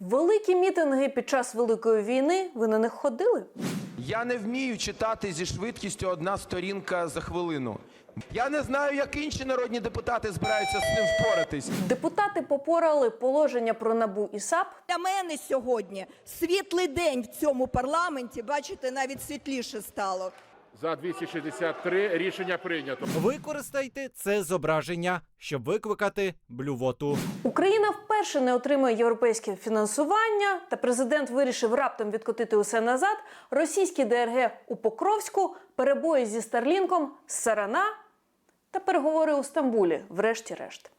Великі мітинги під час великої війни. Ви на них ходили? Я не вмію читати зі швидкістю одна сторінка за хвилину. Я не знаю, як інші народні депутати збираються з ним впоратись. Депутати попорали положення про набу і САП. Для мене сьогодні світлий день в цьому парламенті. Бачите, навіть світліше стало. За 263 рішення прийнято. Використайте це зображення, щоб викликати блювоту. Україна вперше не отримує європейське фінансування, та президент вирішив раптом відкотити усе назад. Російські ДРГ у Покровську, перебої зі Старлінком, Сарана та переговори у Стамбулі, врешті-решт.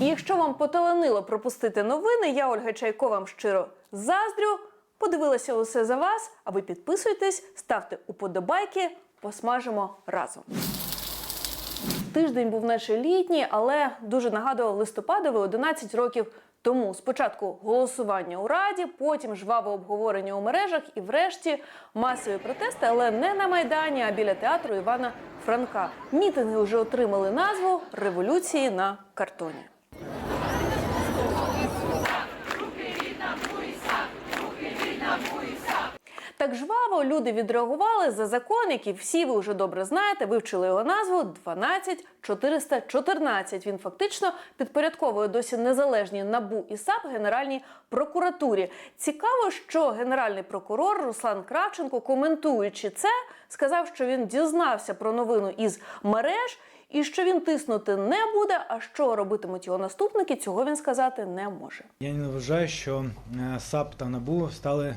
І якщо вам поталанило пропустити новини, я Ольга Чайко вам щиро заздрю. Подивилася усе за вас. А ви підписуйтесь, ставте уподобайки, посмажимо разом. Тиждень був наче літній, але дуже нагадував листопадовий 11 років тому. Спочатку голосування у раді, потім жваве обговорення у мережах і, врешті, масові протести, але не на майдані, а біля театру Івана Франка. Мітинги вже отримали назву революції на картоні. Так жваво люди відреагували за закон, який всі ви вже добре знаєте, вивчили його назву 12414. Він фактично підпорядковує досі незалежні набу і САП Генеральній прокуратурі. Цікаво, що генеральний прокурор Руслан Кравченко, коментуючи це, сказав, що він дізнався про новину із мереж. І що він тиснути не буде, а що робитимуть його наступники, цього він сказати не може. Я не вважаю, що е, САП та НАБУ стали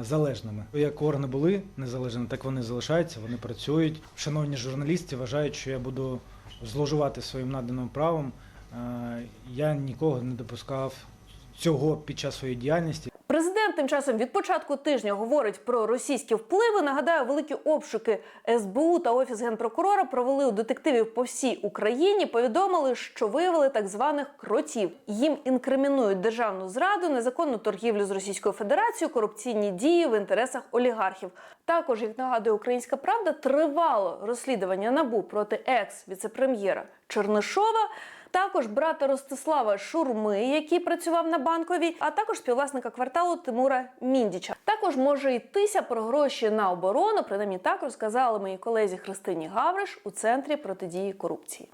залежними. Як органи були незалежними, так вони залишаються, вони працюють. Шановні журналісти вважають, що я буду зловживати своїм наданим правом. Е, Я нікого не допускав цього під час своєї діяльності. Президент тим часом від початку тижня говорить про російські впливи. Нагадаю, великі обшуки СБУ та офіс генпрокурора провели у детективів по всій Україні. Повідомили, що виявили так званих кротів. Їм інкримінують державну зраду, незаконну торгівлю з Російською Федерацією, корупційні дії в інтересах олігархів. Також, як нагадує Українська Правда, тривало розслідування набу проти екс-віцепрем'єра Чернишова. Також брата Ростислава Шурми, який працював на банковій, а також співвласника кварталу Тимура Міндіча. Також може йтися про гроші на оборону. Принаймні так розказали моїй колезі Христині Гавриш у центрі протидії корупції.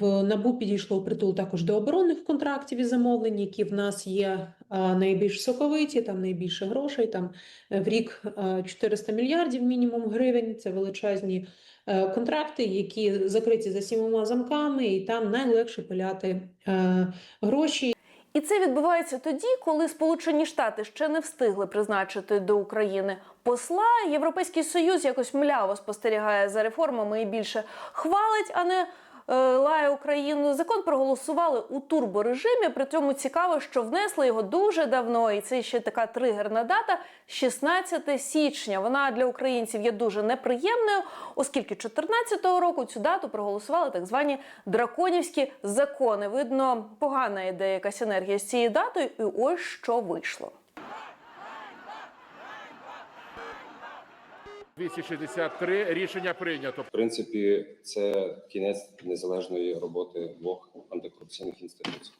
В НАБУ підійшло притул також до оборонних контрактів і замовлень, які в нас є найбільш соковиті, там найбільше грошей. Там е, в рік а, 400 мільярдів мінімум гривень. Це величезні е, контракти, які закриті за сімома замками, і там найлегше пиляти е, гроші. І це відбувається тоді, коли Сполучені Штати ще не встигли призначити до України посла. Європейський Союз якось мляво спостерігає за реформами і більше хвалить, а не е, лає Україну. Закон проголосували у турборежимі. При цьому цікаво, що внесли його дуже давно, і це ще така тригерна дата 16 січня. Вона для українців є дуже неприємною, оскільки 2014 року цю дату проголосували так звані драконівські закони. Видно, погана ідея якась енергія з цією датою, і ось що вийшло. 263 рішення прийнято. В принципі, це кінець незалежної роботи двох антикорупційних інституцій.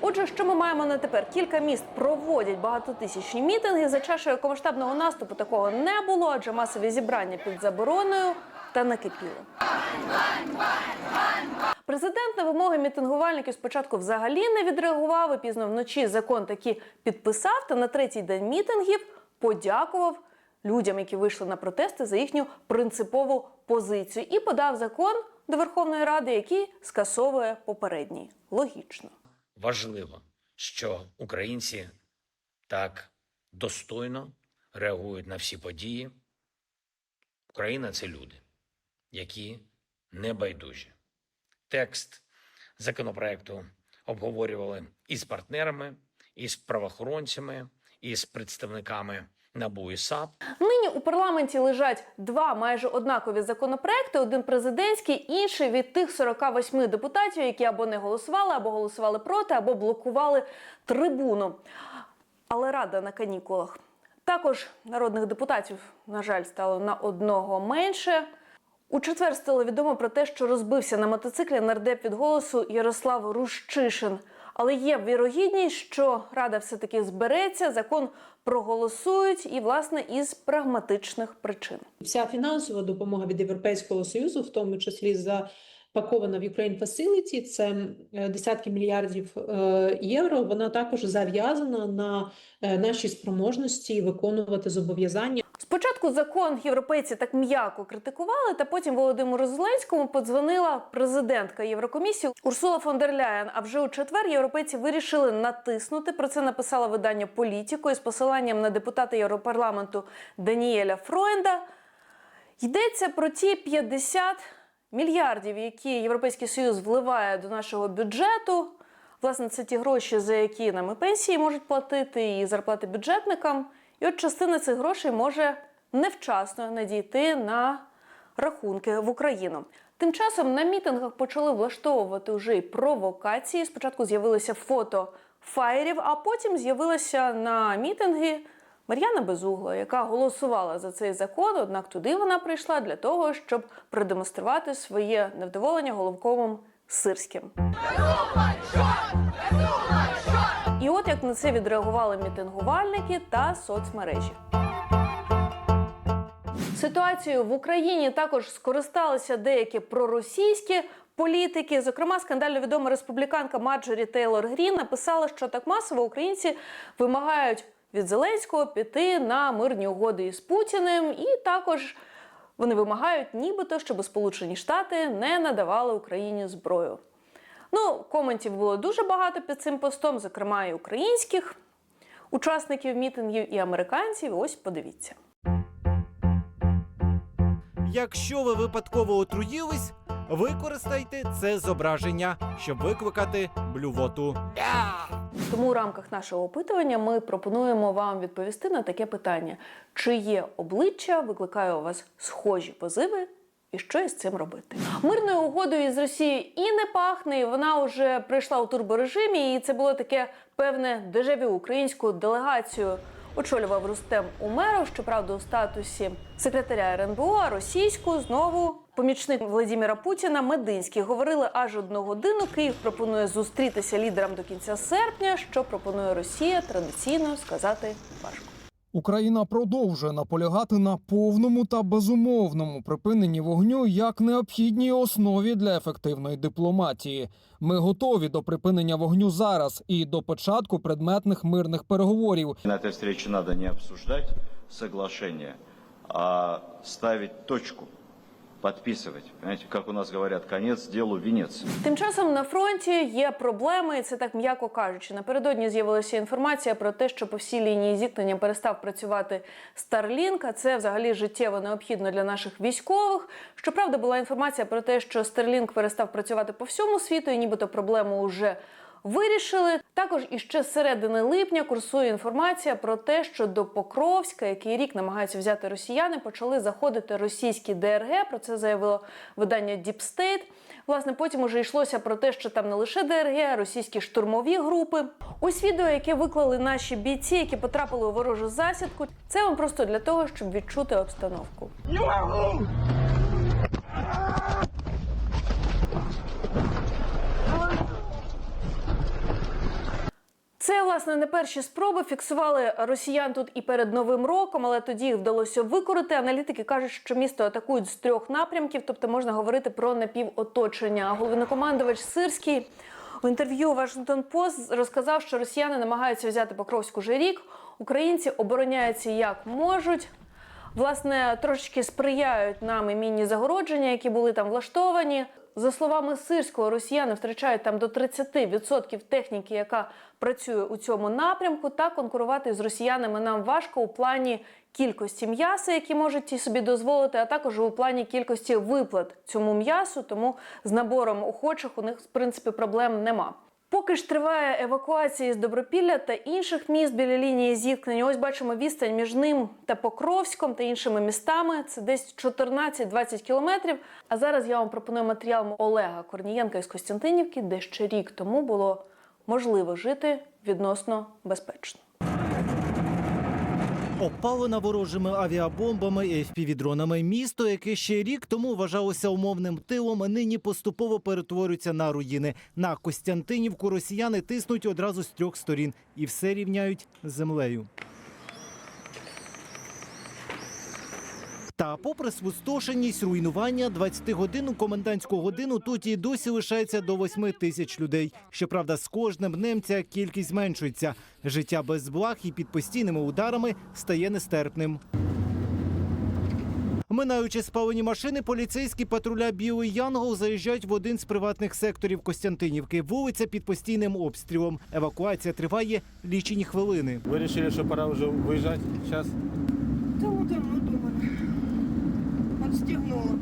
Отже, що ми маємо на тепер? Кілька міст проводять багатотисячні мітинги. За чашею комаштабного наступу такого не було, адже масові зібрання під забороною та накипіло. Президент на вимоги мітингувальників спочатку взагалі не відреагував і пізно вночі закон таки підписав. Та на третій день мітингів подякував людям, які вийшли на протести за їхню принципову позицію, і подав закон до Верховної Ради, який скасовує попередній. Логічно. важливо, що українці так достойно реагують на всі події. Україна це люди, які не байдужі. Текст законопроекту обговорювали із партнерами, із правоохоронцями, із представниками НАБУ і САП. Нині у парламенті лежать два майже однакові законопроекти: один президентський, інший від тих 48 депутатів, які або не голосували, або голосували проти, або блокували трибуну. Але рада на канікулах Також народних депутатів, на жаль, стало на одного менше. У четвер стало відомо про те, що розбився на мотоциклі нардеп від голосу Ярослав Рущишин. Але є вірогідність, що рада все-таки збереться, закон проголосують і, власне, із прагматичних причин. Вся фінансова допомога від Європейського Союзу, в тому числі запакована в Ukraine Facility, це е, десятки мільярдів е, євро. Вона також зав'язана на е, нашій спроможності виконувати зобов'язання. Спочатку закон європейці так м'яко критикували, та потім Володимиру Зеленському подзвонила президентка Єврокомісії Урсула фон дер Ляєн. А вже у четвер європейці вирішили натиснути. Про це написало видання Політіко із посиланням на депутата Європарламенту Даніеля Фройнда. Йдеться про ті 50 мільярдів, які Європейський Союз вливає до нашого бюджету. Власне, це ті гроші, за які нам і пенсії можуть платити, і зарплати бюджетникам. І от частина цих грошей може невчасно надійти на рахунки в Україну. Тим часом на мітингах почали влаштовувати вже й провокації. Спочатку з'явилися фото фаєрів, а потім з'явилася на мітинги Мар'яна Безугла, яка голосувала за цей закон. Однак туди вона прийшла для того, щоб продемонструвати своє невдоволення головковим сирським. І от як на це відреагували мітингувальники та соцмережі. Ситуацією в Україні також скористалися деякі проросійські політики. Зокрема, скандально відома республіканка Марджорі Тейлор Грін написала, що так масово українці вимагають від Зеленського піти на мирні угоди із Путіним, і також вони вимагають, нібито, щоб Сполучені Штати не надавали Україні зброю. Ну, коментів було дуже багато під цим постом, зокрема і українських учасників мітингів, і американців. Ось подивіться. Якщо ви випадково отруїлись, використайте це зображення, щоб викликати блювоту. Тому у рамках нашого опитування ми пропонуємо вам відповісти на таке питання: чиє обличчя викликає у вас схожі позиви? І що із цим робити? Мирною угодою із Росією і не пахне. і Вона вже прийшла у турборежимі, і це було таке певне дежавю українську делегацію. Очолював Рустем Умеров, щоправда, у статусі секретаря РНБО, а російську знову помічник Владимира Путіна Мединський. Говорили аж одну годину. Київ пропонує зустрітися лідерам до кінця серпня. Що пропонує Росія традиційно сказати важко. Україна продовжує наполягати на повному та безумовному припиненні вогню як необхідній основі для ефективної дипломатії. Ми готові до припинення вогню зараз і до початку предметних мирних переговорів. На цій зустрічі треба не обсуждати соглашення, а ставить точку, подписывать. Понимаете, как у нас говорят, конец делу венец. Тим часом на фронті є проблеми, і це так м'яко кажучи. Напередодні з'явилася інформація про те, що по всій лінії зіткнення перестав працювати Starlink, а Це взагалі життєво необхідно для наших військових. Щоправда, була інформація про те, що Starlink перестав працювати по всьому світу, і нібито проблему вже вирішили. Також іще з середини липня курсує інформація про те, що до Покровська, який рік намагаються взяти росіяни, почали заходити російські ДРГ. Про це заявило видання Deep State. Власне, потім уже йшлося про те, що там не лише ДРГ, а російські штурмові групи. Ось відео, яке виклали наші бійці, які потрапили у ворожу засідку. Це вам просто для того, щоб відчути обстановку. Це власне не перші спроби. Фіксували росіян тут і перед новим роком, але тоді їх вдалося викорити. Аналітики кажуть, що місто атакують з трьох напрямків, тобто можна говорити про напівоточення. Головнокомандувач Сирський в інтерв'ю Вашингтон Пост розказав, що росіяни намагаються взяти Покровську вже рік. Українці обороняються як можуть. Власне, трошечки сприяють нам і мінні загородження, які були там влаштовані. За словами Сирського, росіяни втрачають там до 30% техніки, яка працює у цьому напрямку. Та конкурувати з росіянами нам важко у плані кількості м'яса, які можуть ті собі дозволити, а також у плані кількості виплат цьому м'ясу. Тому з набором охочих у них в принципі проблем нема. Поки ж триває евакуація з Добропілля та інших міст біля лінії зіткнення. Ось бачимо відстань між ним та Покровськом та іншими містами. Це десь 14-20 кілометрів. А зараз я вам пропоную матеріал Олега Корнієнка із Костянтинівки, де ще рік тому було можливо жити відносно безпечно. Опалена ворожими авіабомбами і FPV-дронами. Місто, яке ще рік тому вважалося умовним тилом, нині поступово перетворюється на руїни. На Костянтинівку росіяни тиснуть одразу з трьох сторін і все рівняють землею. Та попри спустошеність, руйнування 20-годинну комендантську годину тут і досі лишається до 8 тисяч людей. Щоправда, з кожним днем ця кількість зменшується. Життя без благ і під постійними ударами стає нестерпним. Минаючи спалені машини, поліцейські патруля Білий Янгол заїжджають в один з приватних секторів Костянтинівки. Вулиця під постійним обстрілом. Евакуація триває лічені хвилини. Вы решили, что пора уже выезжать сейчас? Та давно думала. Отстегнула.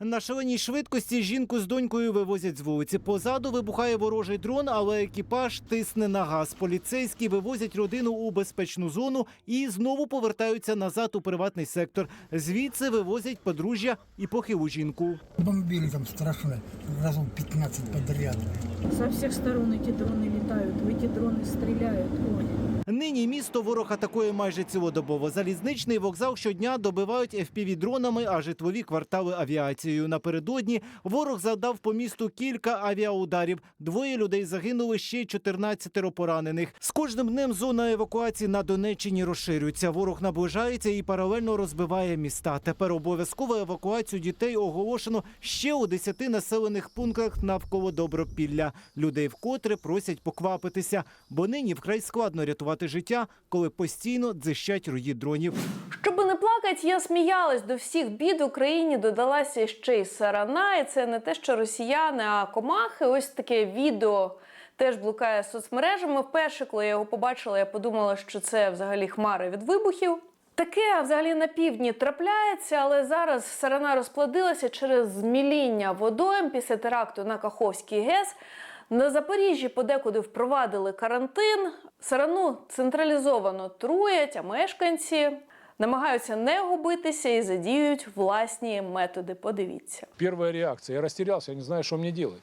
На шаленій швидкості жінку з донькою вивозять з вулиці. Позаду вибухає ворожий дрон, але екіпаж тисне на газ. Поліцейські вивозять родину у безпечну зону і знову повертаються назад у приватний сектор. Звідси вивозять подружжя і похилу жінку. Бомбили там страшно, разом 15 подряд. Со всех сторон эти дроны летают, в эти дроны стреляют. Ой. Нині місто ворог атакує майже цілодобово. Залізничний вокзал щодня добивають FPV-дронами, а житлові квартали авіацією. Напередодні ворог завдав по місту кілька авіаударів. Двоє людей загинули, ще й 14 поранених. З кожним днем зона евакуації на Донеччині розширюється. Ворог наближається і паралельно розбиває міста. Тепер обов'язкову евакуацію дітей оголошено ще у 10 населених пунктах навколо Добропілля. Людей вкотре просять поквапитися, бо нині вкрай складно рятувати життя, коли постійно дзищать рої дронів. Щоби не плакать, я сміялась до всіх бід Україні. Додалася ще й сарана, і це не те, що росіяни, а комахи. Ось таке відео теж блукає соцмережами. Вперше, коли я його побачила, я подумала, що це взагалі хмари від вибухів. Таке взагалі на півдні трапляється, але зараз сарана розплодилася через зміління водойм після теракту на Каховський ГЕС. На Запоріжжі подекуди впровадили карантин. Сарану централізовано труять, а мешканці намагаються не губитися і задіють власні методи. Подивіться. Первая реакция. Я растерялся, я не знаю, что мне делать.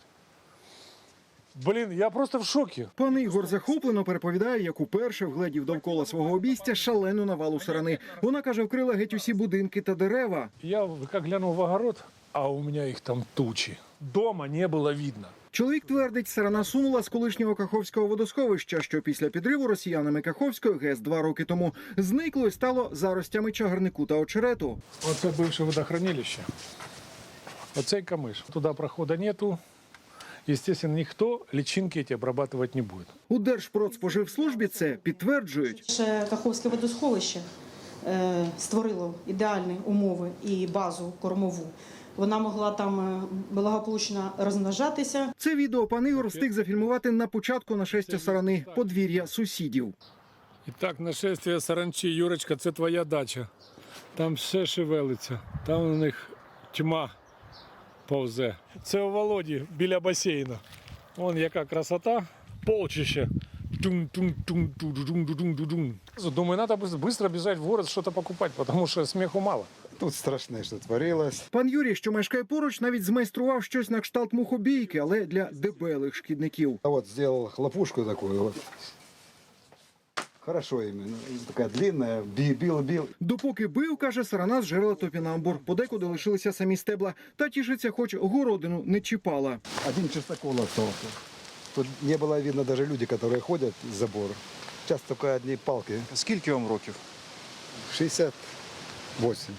Блин, я просто в шоке. Пан Ігор захоплено переповідає, як уперше вгледів довкола свого обійстя шалену навалу сарани. Вона каже, вкрила геть усі будинки та дерева. Я как глянул в огород, а у меня их там тучи. Дома не было видно. Чоловік твердить, сарана сунула з колишнього Каховського водосховища, що після підриву росіянами Каховської ГЕС два роки тому зникло і стало заростями чагарнику та очерету. Оце бывшее водохранилище. Оцей камыш. Туда прохода нету. Естественно, никто личинки эти обрабатывать не будет. У Держпродспоживслужбі це підтверджують. Ще Каховське водосховище е, створило ідеальні умови і базу кормову. Вона могла там е, благополучно розмножатися. Це відео пан Ігор встиг зафільмувати на початку нашестя сарани подвір'я сусідів. І так, нашествие саранчі, Юрочка, це твоя дача. Там все шевелиться. Там у них тьма повзе. Це у Володі біля басейну. Вон яка красота, полчище. Думаю, надо быстро бежать в город что-то покупать, потому что смеху мало. Тут страшне, що творилось. Пан Юрій, що мешкає поруч, навіть змайстрував щось на кшталт мухобійки, але для дебелих шкідників. А вот сделал хлопушку такую вот. Хорошо именно. Такая длинная. Би- Бил, бил. Допоки бив, каже, сарана зжерла топінамбур. Подекуди лишилися самі стебла. Та тішиться, хоч городину не чіпала. Один частокол остался. Тут не было видно даже люди, которые ходят с забора. Сейчас только одни палки. Скільки вам років? 68.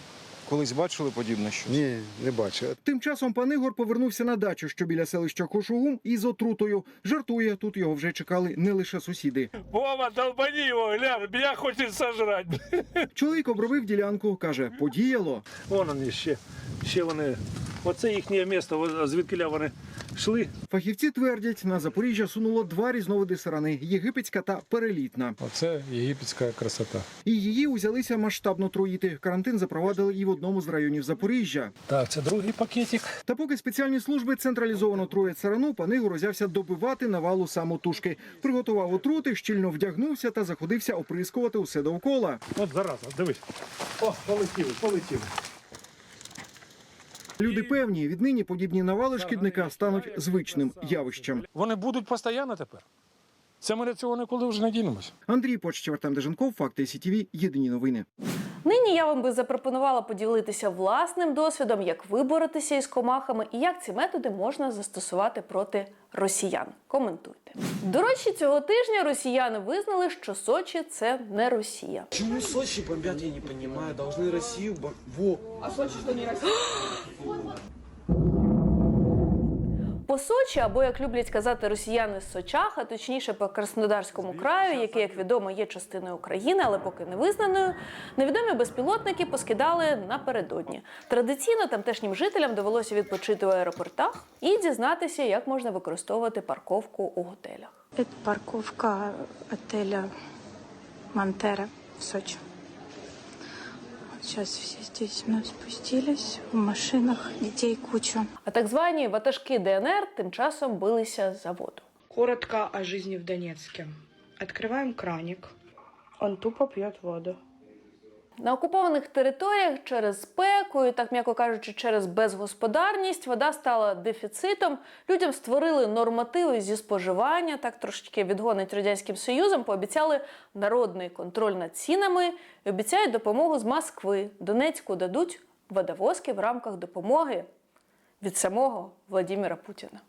Колись бачили подібне щось? Ні, не бачив. Тим часом пан Ігор повернувся на дачу, що біля селища Кошугум, із отрутою. Жартує, тут його вже чекали не лише сусіди. Вова, долбані його, глянь, мене хочуть сожрати. Чоловік обробив ділянку, каже, подіяло. Вон вони ще, ще вони. Оце їхнє місто, звідки вони йшли. Фахівці твердять, на Запоріжжя сунуло два різновиди сарани єгипетська та перелітна. Оце єгипетська красота. І її узялися масштабно труїти. Карантин запровадили і в одному з районів Запоріжжя. Так, це другий пакетик. Та поки спеціальні служби централізовано труять сарану, пан Ігор узявся добивати навалу самотужки. Приготував отрути, щільно вдягнувся та заходився оприскувати усе довкола. От зараза, дивись. О, полетіли, полетіли. Люди певні, віднині подібні навали шкідника стануть звичним явищем. Вони будуть постійно тепер. Це ми від цього ніколи вже не дінемось. Андрій Почтів, Артем Деженков, Факти СІТВ, Єдині новини. Нині я вам би запропонувала поділитися власним досвідом, як ви боретеся із комахами і як ці методи можна застосувати проти росіян. Коментуйте. До речі, цього тижня росіяни визнали, що Сочі це не Росія. Почему Сочи бомбят, я не понимаю. Должны Россию бом... Во. А Сочи что не Россия? Сочі, або як люблять казати росіяни з Сочаха, точніше по Краснодарському краю, який, як відомо, є частиною України, але поки не визнаною, невідомі безпілотники поскидали напередодні. Традиційно тамтешнім жителям довелося відпочити у аеропортах і дізнатися, як можна використовувати парковку у готелях. Это парковка отеля Монтера в Сочи. Сейчас все здесь у нас спустились в машинах, детей куча. А так звані ватажки ДНР тим часом билися за воду. Коротко о жизни в Донецке. Открываем краник. Он тупо пьет воду. На окупованих територіях через спеку і, так м'яко кажучи, через безгосподарність вода стала дефіцитом. Людям створили нормативи зі споживання, так трошечки відгонить радянським союзом. Пообіцяли народний контроль над цінами і обіцяють допомогу з Москви. Донецьку дадуть водовозки в рамках допомоги від самого Владимира Путіна.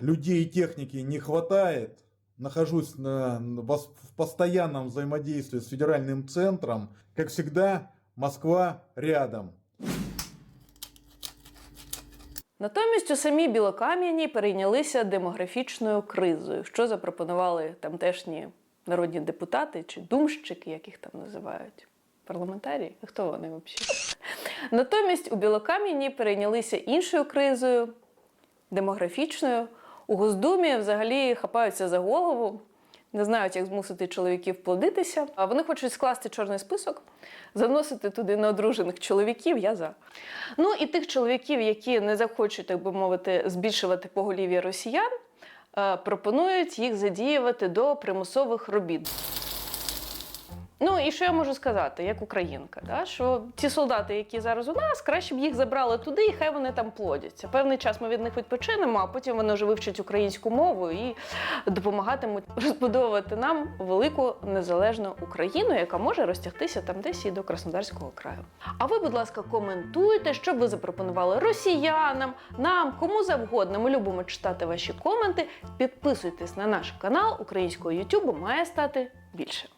людей и техники не хватает. Нахожусь на, в постоянном взаимодействии с федеральным центром. Как всегда, Москва рядом. Натомість у самій Білокам'яні перейнялися демографічною кризою, що запропонували тамтешні народні депутати чи думщики, як їх там називають. Парламентарії? Хто вони взагалі? Натомість у Білокам'яні перейнялися іншою кризою, демографічною. У Госдумі взагалі хапаються за голову, не знають, як змусити чоловіків плодитися. А вони хочуть скласти чорний список, заносити туди неодружених чоловіків. Я за. Ну і тих чоловіків, які не захочуть, так би мовити, збільшувати поголів'я росіян, е, пропонують їх задіювати до примусових робіт. Ну і що я можу сказати, як українка, да? що ті солдати, які зараз у нас, краще б їх забрали туди, і хай вони там плодяться. Певний час ми від них відпочинемо, а потім вони вже вивчать українську мову і допомагатимуть розбудовувати нам велику незалежну Україну, яка може розтягтися там десь і до Краснодарського краю. А ви, будь ласка, коментуйте, що б ви запропонували росіянам, нам, кому завгодно. Ми любимо читати ваші коменти. Підписуйтесь на наш канал українського Ютубу, має стати більше.